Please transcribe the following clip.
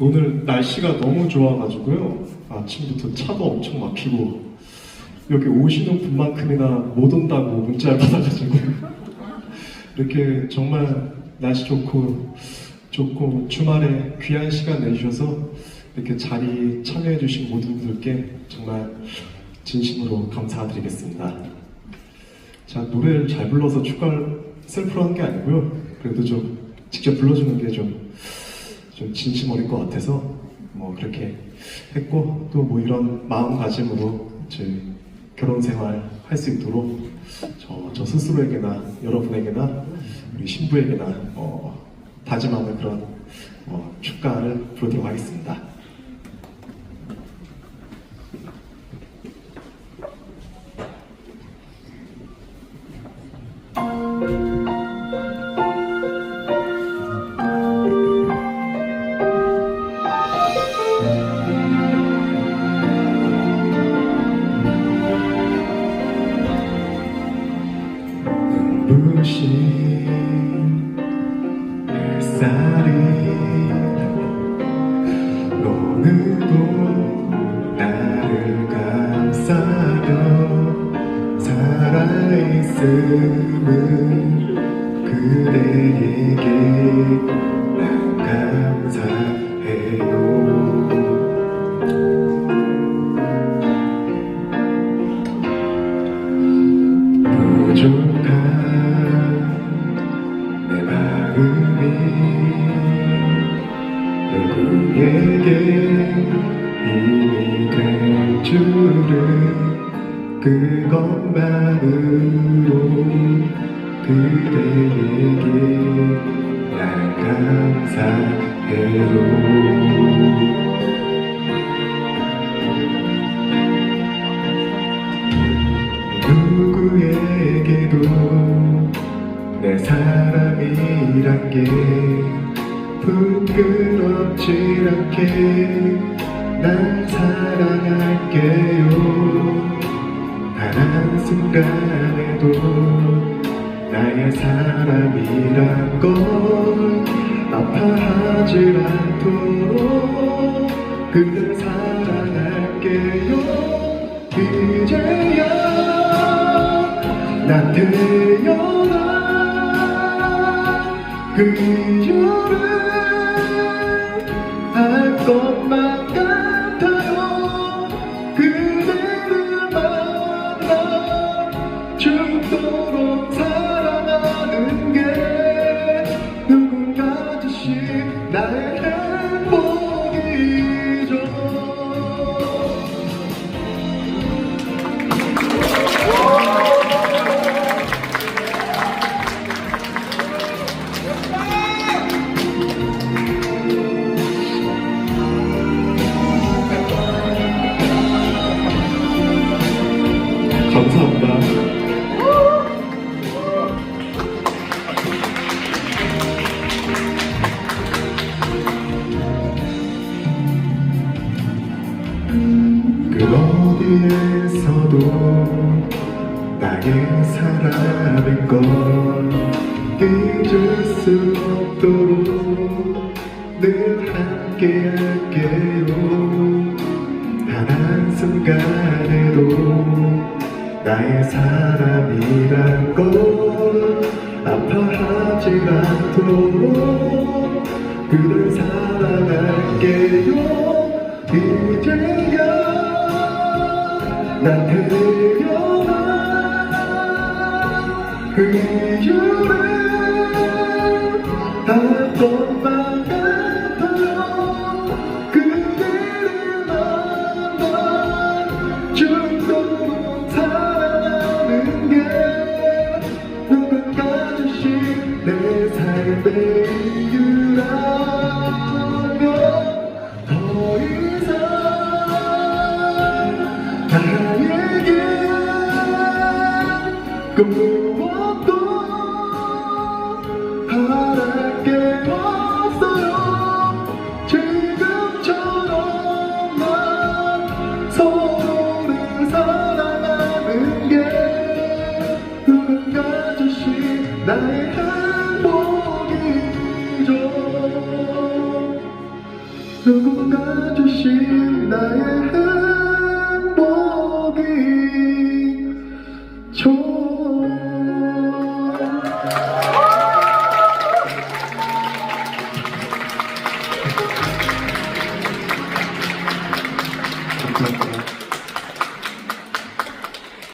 오늘 날씨가 너무 좋아가지고요. 아침부터 차도 엄청 막히고 여기 오시는 분만큼이나 못 온다고 문자를 받아가지고 이렇게 정말 날씨 좋고 좋고 주말에 귀한 시간 내주셔서 이렇게 자리 참여해주신 모든 분들께 정말 진심으로 감사드리겠습니다. 자 노래를 잘 불러서 축가를 셀프로 한 게 아니고요. 그래도 좀 직접 불러주는 게 좀 좀 진심 어릴 것 같아서 뭐 그렇게 했고 또 뭐 이런 마음가짐으로 저희 결혼 생활 할 수 있도록 저, 저 스스로에게나 여러분에게나 우리 신부에게나 어, 다짐하는 그런 어, 축가를 부르도록 하겠습니다. 눈부신 햇살이 오늘도 나를 감싸며 살아있음을 그것만으로 그대에게 난 감사해요 누구에게도 내 사람이란 게 부끄럽지 않게 날 사랑할게요. 단 한순간에도 나의 사람이란 걸 아파하지 않도록 그댈 사랑할게요. 이제야 난 태어나 그 이유를 알 것만 같 감사합니다. 그 어디에서도 나의 사랑인 걸 잊을 수 없도록 나의 사람이란 걸 아파하지 않도록 그를 사랑할게요. 이제야 난그 이유를 알 것만 삶의 이유라면 더 이상 나에게 그 무엇도 바랄 게 없어요. 지금처럼만 서로를 사랑하는 게 누군가 주신 나의 누군가 주신